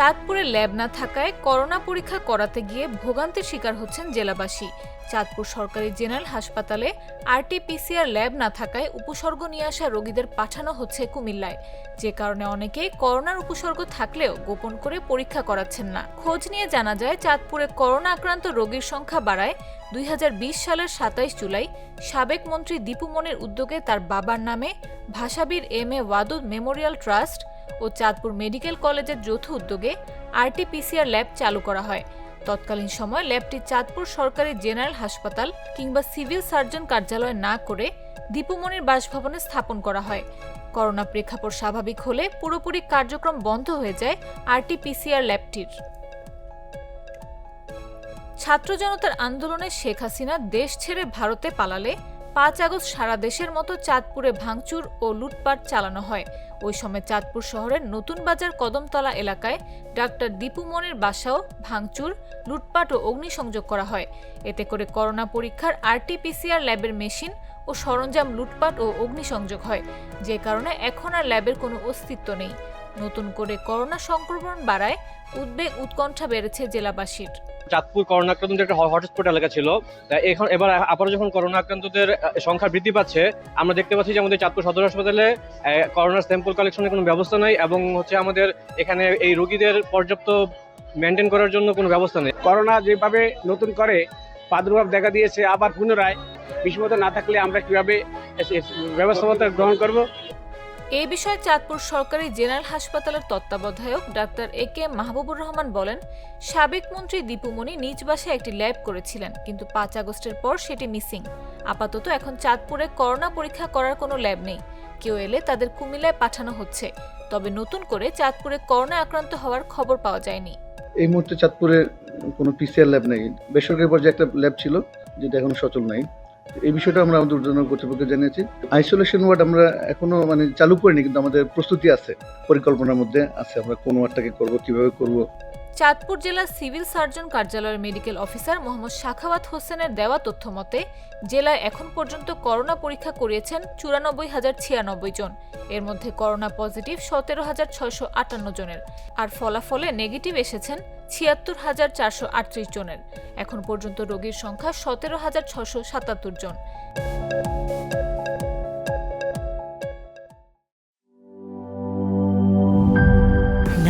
চাঁদপুরে ল্যাব না থাকায় করোনা পরীক্ষা করাতে গিয়ে ভোগান্তির শিকার হচ্ছেন জেলাবাসী। চাঁদপুর সরকারি জেনারেল হাসপাতালে আরটিপিসিআর ল্যাব না থাকায় উপসর্গ নিয়ে আসা রোগীদের পাঠানো হচ্ছে কুমিল্লায়। যে কারণে অনেকেই করোনার উপসর্গ থাকলেও গোপন করে পরীক্ষা করাচ্ছেন না। খোঁজ নিয়ে জানা যায়, চাঁদপুরে করোনা আক্রান্ত রোগীর সংখ্যা বাড়ায় দুই হাজার বিশ সালের সাতাইশ জুলাই। সাবেক মন্ত্রী দীপু মনির উদ্যোগে তার বাবার নামে ভাষাবীর M A Wadud memorial trust O Chandpur medical কলেজের যৌথ উদ্যোগে আরটিপিসিআর ল্যাব চালু করা হয়। তৎকালীন সময় ল্যাবটি চাঁদপুর সরকারি জেনারেল হাসপাতাল কিংবা সিভিল সার্জন কার্যালয় না করে দীপুমণির বাসভবনে স্থাপন করা হয়। করোনা প্রেক্ষাপট স্বাভাবিক হলে পুরোপুরি কার্যক্রম বন্ধ হয়ে যায় আরটিপিসিআর ল্যাবটির। ছাত্র জনতার আন্দোলনে শেখ হাসিনা দেশ ছেড়ে ভারতে পালালে পাঁচ আগস্ট সারা দেশের মতো চাঁদপুরে ভাঙচুর ও লুটপাট চালানো হয়। ওই সময় চাঁদপুর শহরের নতুন বাজার কদমতলা এলাকায় ডাক্তার দীপু মনির বাসাও ভাঙচুর, লুটপাট ও অগ্নিসংযোগ করা হয়। এতে করে করোনা পরীক্ষার আরটিপিসিআর ল্যাবের মেশিন ও সরঞ্জাম লুটপাট ও অগ্নিসংযোগ হয়। যে কারণে এখন আর ল্যাবের কোনো অস্তিত্ব নেই। নতুন করে করোনা সংক্রমণ বাড়ায় উদ্বেগ উৎকণ্ঠা বেড়েছে জেলাবাসীর। চাঁদপুর করোনা আক্রান্তদের একটা হটস্পট এলাকা ছিল। এখন এবার আবারও যখন করোনা আক্রান্তদের সংখ্যা বৃদ্ধি পাচ্ছে, আমরা দেখতে পাচ্ছি যে আমাদের চাঁদপুর সদর হাসপাতালে করোনার স্যাম্পল কালেকশনের কোনো ব্যবস্থা নাই এবং হচ্ছে আমাদের এখানে এই রোগীদের পর্যাপ্ত মেনটেন করার জন্য কোনো ব্যবস্থা নেই। করোনা যেভাবে নতুন করে প্রাদুর্ভাব দেখা দিয়েছে, আবার পুনরায় বিষ্মত না থাকলে আমরা কীভাবে ব্যবস্থাপনা গ্রহণ করব? এই বিষয়ে চাঁদপুর সরকারি জেনারেল হাসপাতালের তত্ত্বাবধায়ক doctor A K Mahbubur Rahman বলেন, সাবেক মন্ত্রী দীপুমণি নিজ বাসায় একটি ল্যাব করেছিলেন, কিন্তু পাঁচ আগস্টের পর সেটি মিসিং। আপাতত এখন চাঁদপুরে করোনা পরীক্ষা করার কোনো ল্যাব নেই। কেউ এলে তাদের কুমিল্লায় পাঠানো হচ্ছে। তবে নতুন করে চাঁদপুরে করোনা আক্রান্ত হওয়ার খবর পাওয়া যায়নি। এই মুহূর্তে চাঁদপুরে কোনো পিসিআর ল্যাব নেই। বেসরকারি পর্যায়ে একটা ল্যাব ছিল, যেটা এখনও সচল নাই। এই বিষয়টা আমরা আমাদের উদ্যোগ কর্তৃপক্ষকে জানিয়েছি। আইসোলেশন ওয়ার্ড আমরা এখনও মানে চালু করিনি, কিন্তু আমাদের প্রস্তুতি আছে, পরিকল্পনার মধ্যে আছে। আমরা কোন ওয়ার্ডটাকে করব, কীভাবে করব চাঁদপুর জেলার সিভিল সার্জন কার্যালয়ের মেডিকেল অফিসার মোহাম্মদ শাখাওয়াত হোসেনের দেওয়া তথ্য মতে, জেলায় এখন পর্যন্ত করোনা পরীক্ষা করিয়েছেন চুরানব্বই হাজার ছিয়ানব্বই জন। এর মধ্যে করোনা পজিটিভ সতেরো হাজার ছয়শো আটান্ন জনের, আর ফলাফলে নেগেটিভ এসেছেন ছিয়াত্তর হাজার চারশো আটত্রিশ জনের। এখন পর্যন্ত রোগীর সংখ্যা সতেরো হাজার ছশো সাতাত্তর জন।